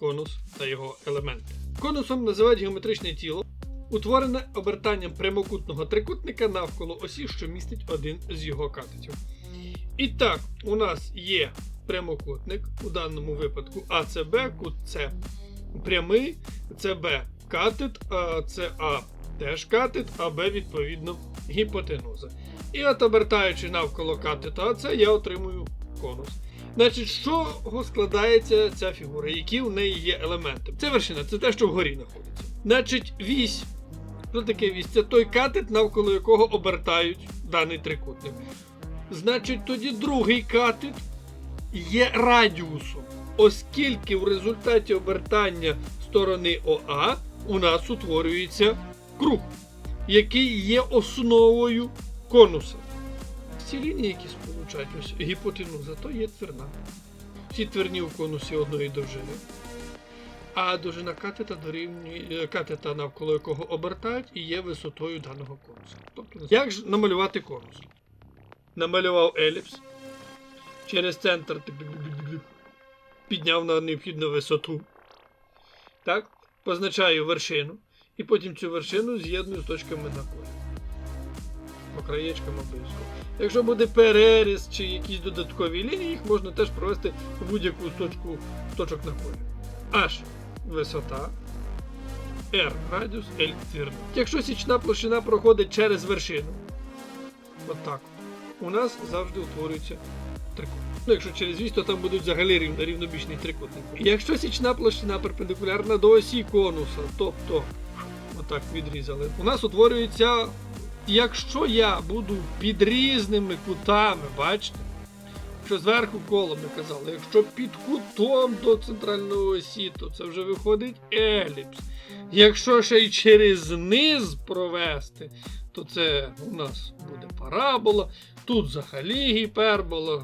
конус та його елементи. Конусом називають геометричне тіло, утворене обертанням прямокутного трикутника навколо осі, що містить один з його катетів. І так, у нас є прямокутник, у даному випадку АЦБ, кут С прямий, ЦБ катет, а ЦА теж катет, а Б відповідно гіпотенуза. І от обертаючи навколо катета АЦ, я отримую конус. Значить, з чого складається ця фігура? Які в неї є елементи? Це вершина, це те, що вгорі знаходиться. Значить, вісь. Що таке вісь? Це той катет, навколо якого обертають даний трикутник. Значить, тоді другий катет є радіусом, оскільки в результаті обертання сторони ОА у нас утворюється круг, який є основою конуса. Ці лінії, які сполучають ось гіпотенуза, то є тверна. Всі тверні у конусі одної довжини. А довжина катета дорівнює е, катета, навколо якого обертають, і є висотою даного конуса. Тобто, як ж намалювати конус? Намалював еліпс. Через центр підняв на необхідну висоту. Так? Позначаю вершину. І потім цю вершину з'єдную з точками на колі. По краєчкам обов'язково. Якщо буде переріз чи якісь додаткові лінії, їх можна теж провести в будь-яку точку, точок на колі. H висота, R радіус, L твердо. Якщо січна площина проходить через вершину, отак, у нас завжди утворюється трикутник. Ну, якщо через вісь, то там будуть взагалі рівно, рівнобічний трикутник. Якщо січна площина перпендикулярна до осі конуса, тобто отак відрізали, у нас утворюється, якщо я буду під різними кутами, бачите? Якщо зверху коло ми казали, якщо під кутом до центральної осі, то це вже виходить еліпс. Якщо ще й через низ провести, то це у нас буде парабола, тут взагалі гіпербола,